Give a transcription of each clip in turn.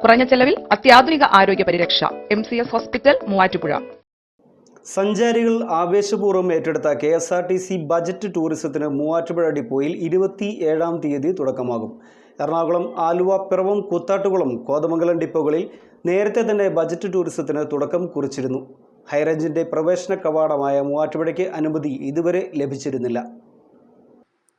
കുറഞ്ഞ ചെലവിൽ അത്യാധുനിക ആരോഗ്യ പരിരക്ഷ. M C S hospital Muvattupuzha. സഞ്ചാരികൾ ആവേശപൂർവം ഏറ്റെടുത്ത K S R T C budget ടൂറിസത്തിന് മൂവാറ്റുപുഴ ഡിപ്പോയിൽ ഇരുപത്തി ഏഴാം തീയതി തുടക്കമാകും. എറണാകുളം ആലുവ പിറവം കൂത്താട്ടുകുളം കോതമംഗലം ഡിപ്പോകളിൽ നേരത്തെ തന്നെ ബജറ്റ് ടൂറിസത്തിന് തുടക്കം കുറിച്ചിരുന്നു. ഹൈറേഞ്ചിന്റെ പ്രവേശന കവാടമായ മൂവാറ്റുപുഴയ്ക്ക് അനുമതി ഇതുവരെ ലഭിച്ചിരുന്നില്ല.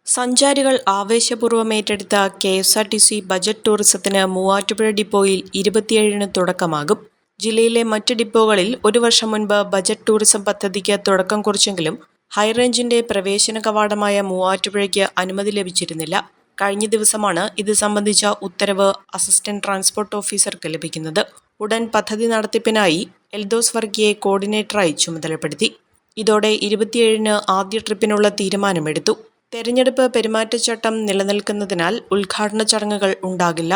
സഞ്ചാരികൾ ആവേശപൂർവം ഏറ്റെടുത്ത K S R T C budget ടൂറിസത്തിന് മൂവാറ്റുപുഴ ഡിപ്പോയിൽ ഇരുപത്തിയേഴിന് തുടക്കമാകും. ജില്ലയിലെ മറ്റ് ഡിപ്പോകളിൽ ഒരു വർഷം മുൻപ് ബജറ്റ് ടൂറിസം പദ്ധതിക്ക് തുടക്കം കുറിച്ചെങ്കിലും ഹൈറേഞ്ചിന്റെ പ്രവേശന കവാടമായ മൂവാറ്റുപുഴയ്ക്ക് അനുമതി ലഭിച്ചിരുന്നില്ല. കഴിഞ്ഞ ദിവസമാണ് ഇത് സംബന്ധിച്ച ഉത്തരവ് അസിസ്റ്റന്റ് ട്രാൻസ്പോർട്ട് ഓഫീസർക്ക് ലഭിക്കുന്നത്. ഉടൻ പദ്ധതി നടത്തിപ്പിനായി എൽദോസ് വർഗിയെ കോർഡിനേറ്ററായി ചുമതലപ്പെടുത്തി. ഇതോടെ ഇരുപത്തിയേഴിന് ആദ്യ ട്രിപ്പിനുള്ള തീരുമാനമെടുത്തു. തെരഞ്ഞെടുപ്പ് പെരുമാറ്റച്ചട്ടം നിലനിൽക്കുന്നതിനാൽ ഉദ്ഘാടന ചടങ്ങുകൾ ഉണ്ടാകില്ല.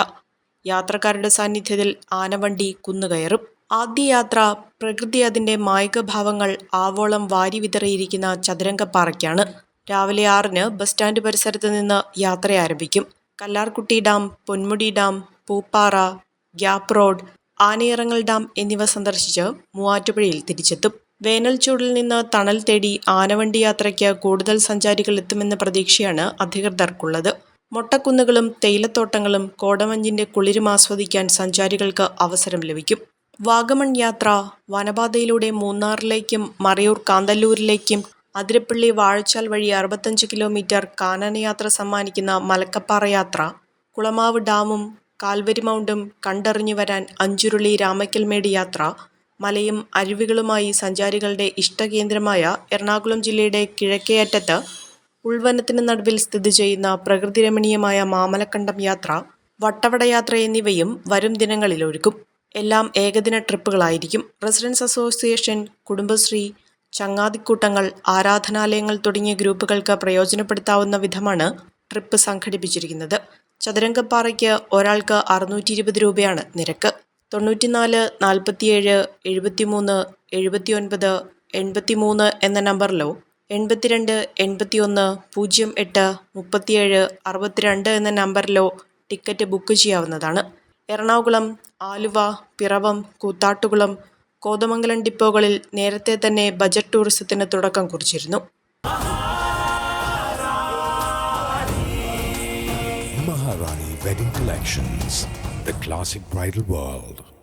യാത്രക്കാരുടെ സാന്നിധ്യത്തിൽ ആനവണ്ടി കുന്നുകയറും. ആദ്യ യാത്ര പ്രകൃതി അതിന്റെ മായികഭാവങ്ങൾ ആവോളം വാരി വിതറിയിരിക്കുന്ന ചതുരംഗപ്പാറയ്ക്കാണ്. രാവിലെ ആറിന് ബസ് സ്റ്റാൻഡ് പരിസരത്ത് നിന്ന് യാത്ര ആരംഭിക്കും. Kallarkutty dam Ponmudi dam Pooppara gap road Anayirangal dam എന്നിവ സന്ദർശിച്ച് മൂവാറ്റുപുഴയിൽ തിരിച്ചെത്തും. വേനൽ ചൂടിൽ നിന്ന് തണൽ തേടി ആനവണ്ടി യാത്രയ്ക്ക് കൂടുതൽ സഞ്ചാരികൾ എത്തുമെന്ന പ്രതീക്ഷയാണ് അധികൃതർക്കുള്ളത്. മൊട്ടക്കുന്നുകളും തേയിലത്തോട്ടങ്ങളും കോടമഞ്ഞിന്റെ കുളിരും ആസ്വദിക്കാൻ സഞ്ചാരികൾക്ക് അവസരം ലഭിക്കും. വാഗമൺ യാത്ര വനപാതയിലൂടെ മൂന്നാറിലേക്കും മറയൂർ കാന്തല്ലൂരിലേക്കും അതിരപ്പള്ളി വാഴച്ചാൽ വഴി അറുപത്തഞ്ച് കിലോമീറ്റർ കാനനയാത്ര സമ്മാനിക്കുന്ന മലക്കപ്പാറ യാത്ര കുളമാവ് ഡാമും കാൽവരി മൗണ്ടും കണ്ടറിഞ്ഞു വരാൻ അഞ്ചുരുളി രാമക്കൽമേട് യാത്ര മലയും അരുവികളുമായി സഞ്ചാരികളുടെ ഇഷ്ടകേന്ദ്രമായ എറണാകുളം ജില്ലയുടെ കിഴക്കേ അറ്റത്ത് ഉൾവനത്തിന് നടുവിൽ സ്ഥിതി ചെയ്യുന്ന പ്രകൃതിരമണീയമായ മാമലക്കണ്ടം യാത്ര വട്ടവട യാത്ര എന്നിവയും വരും ദിനങ്ങളിൽ ഒരുക്കും. എല്ലാം ഏകദിന ട്രിപ്പുകളായിരിക്കും. റെസിഡൻസ് അസോസിയേഷൻ കുടുംബശ്രീ ചങ്ങാതിക്കൂട്ടങ്ങൾ ആരാധനാലയങ്ങൾ തുടങ്ങിയ ഗ്രൂപ്പുകൾക്ക് പ്രയോജനപ്പെടുത്താവുന്ന വിധമാണ് ട്രിപ്പ് സംഘടിപ്പിച്ചിരിക്കുന്നത്. ചതുരംഗപ്പാറയ്ക്ക് ഒരാൾക്ക് അറുന്നൂറ്റി രൂപയാണ് നിരക്ക്. തൊണ്ണൂറ്റിനാല് നാൽപ്പത്തിയേഴ് എഴുപത്തിമൂന്ന് എഴുപത്തിയൊൻപത് എൺപത്തിമൂന്ന് എന്ന നമ്പറിലോ എൺപത്തിരണ്ട് എൺപത്തിയൊന്ന് പൂജ്യം എട്ട് മുപ്പത്തിയേഴ് അറുപത്തിരണ്ട് എന്ന നമ്പറിലോ ടിക്കറ്റ് ബുക്ക് ചെയ്യാവുന്നതാണ്. എറണാകുളം ആലുവ പിറവം കൂത്താട്ടുകുളം കോതമംഗലം ഡിപ്പോകളിൽ നേരത്തെ തന്നെ ബജറ്റ് ടൂറിസത്തിന് തുടക്കം കുറിച്ചിരുന്നു. Maharani wedding Collections, the classic bridal world.